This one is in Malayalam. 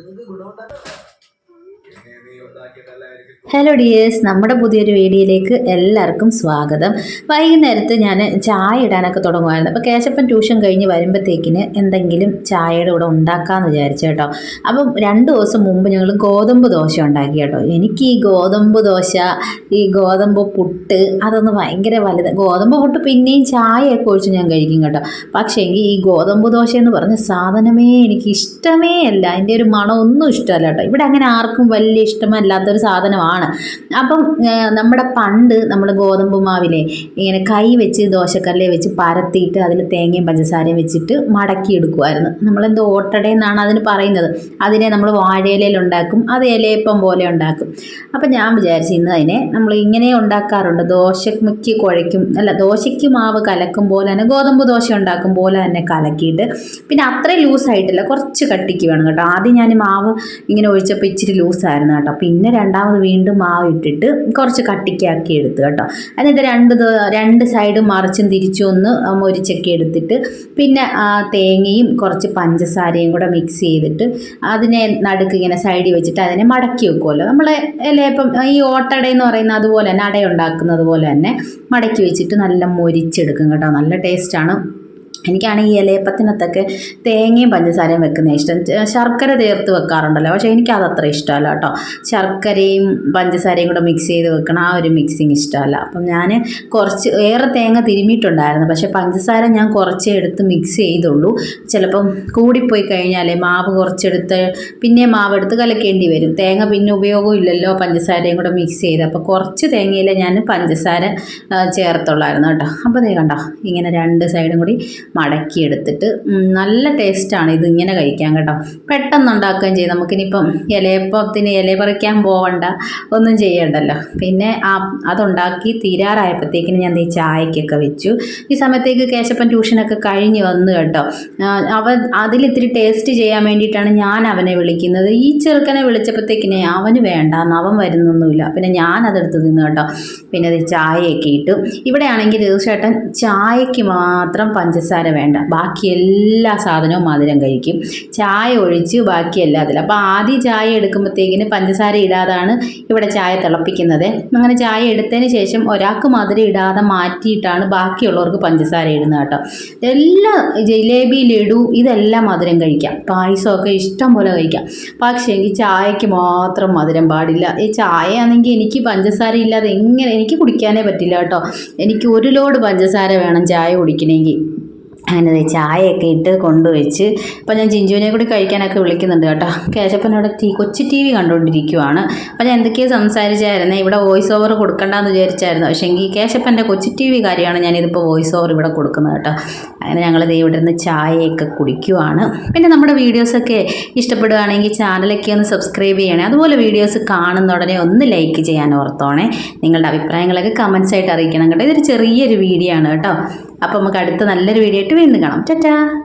നിങ്ങൾക്ക് ഗുണമുണ്ടാക്കാം ഹലോ ഡിയേഴ്സ് നമ്മുടെ പുതിയൊരു വീഡിയോയിലേക്ക് എല്ലാവർക്കും സ്വാഗതം. വൈകുന്നേരത്ത് ഞാൻ ചായ ഇടാനൊക്കെ തുടങ്ങുമായിരുന്നു അപ്പോൾ കേശപ്പൻ ട്യൂഷൻ കഴിഞ്ഞ് വരുമ്പോഴത്തേക്കിന് എന്തെങ്കിലും ചായയുടെ കൂടെ ഉണ്ടാക്കാമെന്ന് വിചാരിച്ചു കേട്ടോ. അപ്പം രണ്ട് ദിവസം മുമ്പ് ഞങ്ങൾ ഗോതമ്പ് ദോശ ഉണ്ടാക്കി കേട്ടോ. എനിക്ക് ഈ ഗോതമ്പ് ദോശ ഈ ഗോതമ്പ് പുട്ട് അതൊന്ന് ഭയങ്കര വലുത്. ഗോതമ്പ് പുട്ട് പിന്നെയും ചായയൊക്കെ ഒഴിച്ച് ഞാൻ കഴിക്കും കേട്ടോ. പക്ഷേ എങ്കിൽ ഈ ഗോതമ്പ് ദോശ എന്ന് പറഞ്ഞ സാധനമേ എനിക്ക് ഇഷ്ടമേ അല്ല. അതിന്റെ ഒരു മണമൊന്നും ഇഷ്ടമല്ല കേട്ടോ. ഇവിടെ അങ്ങനെ ആർക്കും വലിയ ഇഷ്ടമല്ലാത്തൊരു സാധനമാണ്. അപ്പം നമ്മുടെ പണ്ട് നമ്മൾ ഗോതമ്പ് മാവിലെ ഇങ്ങനെ കൈ വെച്ച് ദോശക്കല്ലെ വെച്ച് പരത്തിയിട്ട് അതിൽ തേങ്ങയും പഞ്ചസാരയും വെച്ചിട്ട് മടക്കി എടുക്കുമായിരുന്നു നമ്മളെന്തോ ഓട്ടട എന്നാണ് അതിന് പറയുന്നത്. അതിനെ നമ്മൾ വാഴയിലയിൽ ഉണ്ടാക്കും അത് ഇലയപ്പം പോലെ ഉണ്ടാക്കും. അപ്പം ഞാൻ വിചാരിച്ചു ഇന്ന് അതിനെ നമ്മൾ ഇങ്ങനെ ഉണ്ടാക്കാറുണ്ട്. ദോശയ്ക്ക് കുഴയ്ക്കും അല്ല ദോശയ്ക്ക് മാവ് കലക്കും പോലെ തന്നെ ഗോതമ്പ് ദോശ ഉണ്ടാക്കും പോലെ തന്നെ കലക്കിയിട്ട് പിന്നെ അത്രയും ലൂസായിട്ടില്ല. കുറച്ച് കട്ടിക്ക് വേണം കേട്ടോ. ആദ്യം ഞാൻ മാവ് ഇങ്ങനെ ഒഴിച്ചപ്പോൾ ഇച്ചിരി ലൂസായിരുന്നു. കേട്ടോ. പിന്നെ രണ്ടാമത് വീണ്ടും മാവ് ഇട്ടിട്ട് കുറച്ച് കട്ടിക്കാക്കി എടുത്ത് കേട്ടോ. എന്നിട്ട് രണ്ട് രണ്ട് സൈഡ് മറിച്ചും തിരിച്ചും ഒന്ന് മൊരിച്ചൊക്കെ എടുത്തിട്ട് പിന്നെ ആ തേങ്ങയും കുറച്ച് പഞ്ചസാരയും കൂടെ മിക്സ് ചെയ്തിട്ട് അതിനെ നടുക്ക് ഇങ്ങനെ സൈഡിൽ വെച്ചിട്ട് അതിനെ മടക്കി വെക്കുമല്ലോ നമ്മളെ ഇലയപ്പം ഈ ഓട്ടട എന്ന് പറയുന്ന അതുപോലെ തന്നെ അട ഉണ്ടാക്കുന്നത് പോലെ തന്നെ മടക്കി വെച്ചിട്ട് നല്ല മൊരിച്ചെടുക്കും കേട്ടോ. നല്ല ടേസ്റ്റാണ് എനിക്കാണെങ്കിൽ ഇലയപ്പത്തിനകത്തൊക്കെ തേങ്ങയും പഞ്ചസാരയും വെക്കുന്ന ഇഷ്ടം. ശർക്കര ചേർത്ത് വെക്കാറുണ്ടല്ലോ. പക്ഷേ എനിക്കത് അത്ര ഇഷ്ടമല്ല കേട്ടോ. ശർക്കരയും പഞ്ചസാരയും കൂടെ മിക്സ് ചെയ്ത് വെക്കണം ആ ഒരു മിക്സിങ് ഇഷ്ടമല്ല. അപ്പം ഞാൻ കുറച്ച് ഏറെ തേങ്ങ തിരുമിയിട്ടുണ്ടായിരുന്നു. പക്ഷേ പഞ്ചസാര ഞാൻ കുറച്ചേ എടുത്ത് മിക്സ് ചെയ്തുള്ളൂ. ചിലപ്പം കൂടിപ്പോയി കഴിഞ്ഞാലേ മാവ് കുറച്ചെടുത്ത് പിന്നെ മാവ് എടുത്ത് കലക്കേണ്ടി വരും. തേങ്ങ പിന്നെ ഉപയോഗം ഇല്ലല്ലോ പഞ്ചസാരയും കൂടെ മിക്സ് ചെയ്ത്. അപ്പോൾ കുറച്ച് തേങ്ങയിൽ ഞാൻ പഞ്ചസാര ചേർത്തുള്ളായിരുന്നു കേട്ടോ. അപ്പോൾ ദേ കണ്ടോ ഇങ്ങനെ രണ്ട് സൈഡും കൂടി മടക്കി എടുത്തിട്ട് ഉം, നല്ല ടേസ്റ്റാണ് ഇത് ഇങ്ങനെ കഴിക്കാൻ കേട്ടോ. പെട്ടെന്ന് ഉണ്ടാക്കുകയും ചെയ്യും. നമുക്കിനിയിപ്പം ഇലയപ്പത്തിന് ഇല പറിക്കാൻ പോവണ്ട ഒന്നും ചെയ്യണ്ടല്ലോ. പിന്നെ ആ അതുണ്ടാക്കി തീരാറായപ്പോഴത്തേക്കിന് ഞാൻ ഈ ചായക്കൊക്കെ വെച്ചു. ഈ സമയത്തേക്ക് കേശപ്പൻ ട്യൂഷനൊക്കെ കഴിഞ്ഞ് വന്നു കേട്ടോ. അവൻ അതിലിത്തിരി ടേസ്റ്റ് ചെയ്യാൻ വേണ്ടിയിട്ടാണ് ഞാൻ അവനെ വിളിക്കുന്നത്. ഈ ചെറുക്കനെ വിളിച്ചപ്പോഴത്തേക്കിനെ അവന് വേണ്ട അവൻ വരുന്നൊന്നുമില്ല. പിന്നെ ഞാൻ അതെടുത്ത് തിന്നു കേട്ടോ. പിന്നെ അത് ചായയൊക്കെ ഇട്ടു. ഇവിടെയാണെങ്കിൽ തീർച്ചയായിട്ടും ചായക്ക് മാത്രം പഞ്ചസാര വേണ്ട. ബാക്കി എല്ലാ സാധനവും മധുരം കഴിക്കും. ചായ ഒഴിച്ച് ബാക്കിയെല്ലാം എല്ലാത്തിലും അപ്പോൾ ആദ്യം ചായ എടുക്കുമ്പോഴത്തേക്കിന് പഞ്ചസാര ഇടാതാണ് ഇവിടെ ചായ തിളപ്പിക്കുന്നത്. അങ്ങനെ ചായ എടുത്തതിന് ശേഷം ഒരാൾക്ക് മധുരം ഇടാതെ മാറ്റിയിട്ടാണ് ബാക്കിയുള്ളവർക്ക് പഞ്ചസാര ഇടുന്നത് കേട്ടോ. എല്ലാ ജിലേബി ലഡു ഇതെല്ലാം മധുരം കഴിക്കാം. പായസമൊക്കെ ഇഷ്ടം പോലെ കഴിക്കാം. പക്ഷേ എനിക്ക് ചായക്ക് മാത്രം മധുരം പാടില്ല. ഈ ചായ ആണെങ്കിൽ എനിക്ക് പഞ്ചസാര ഇല്ലാതെ എങ്ങനെ എനിക്ക് കുടിക്കാനേ പറ്റില്ല കേട്ടോ. എനിക്ക് ഒരു ലോഡ് പഞ്ചസാര വേണം ചായ കുടിക്കണമെങ്കിൽ. അങ്ങനെ ചായയൊക്കെ ഇട്ട് കൊണ്ടുവച്ച് അപ്പോൾ ഞാൻ ജിഞ്ചുവിനെ കൂടി കഴിക്കാനൊക്കെ വിളിക്കുന്നുണ്ട് കേട്ടോ. കേശപ്പനോടെ ടി കൊച്ചു ടി വി കണ്ടുകൊണ്ടിരിക്കുവാണ്. അപ്പോൾ ഞാൻ എന്തൊക്കെയോ സംസാരിച്ചായിരുന്നു ഇവിടെ വോയിസ് ഓവർ കൊടുക്കണ്ടെന്ന് വിചാരിച്ചായിരുന്നു. പക്ഷേ എങ്കിൽ കേശപ്പന്റെ കൊച്ചു ടി വി കാര്യമാണ് ഞാനിതിപ്പോൾ വോയിസ് ഓവർ ഇവിടെ കൊടുക്കുന്നത് കേട്ടോ. അങ്ങനെ ഞങ്ങൾ ഇവിടെ നിന്ന് ചായയൊക്കെ കുടിക്കുവാണ്. പിന്നെ നമ്മുടെ വീഡിയോസൊക്കെ ഇഷ്ടപ്പെടുകയാണെങ്കിൽ ചാനലൊക്കെ ഒന്ന് സബ്സ്ക്രൈബ് ചെയ്യണേ. അതുപോലെ വീഡിയോസ് കാണുന്ന ഉടനെ ഒന്ന് ലൈക്ക് ചെയ്യാൻ ഓർത്തോണേ. നിങ്ങളുടെ അഭിപ്രായങ്ങളൊക്കെ കമൻസ് ആയിട്ട് അറിയിക്കണം കേട്ടോ. ഇതൊരു ചെറിയൊരു വീഡിയോ ആണ് കേട്ടോ. അപ്പോൾ നമുക്ക് അടുത്ത നല്ലൊരു വീഡിയോ ആയിട്ട് വീണ്ടും കാണാം. ടാറ്റാ.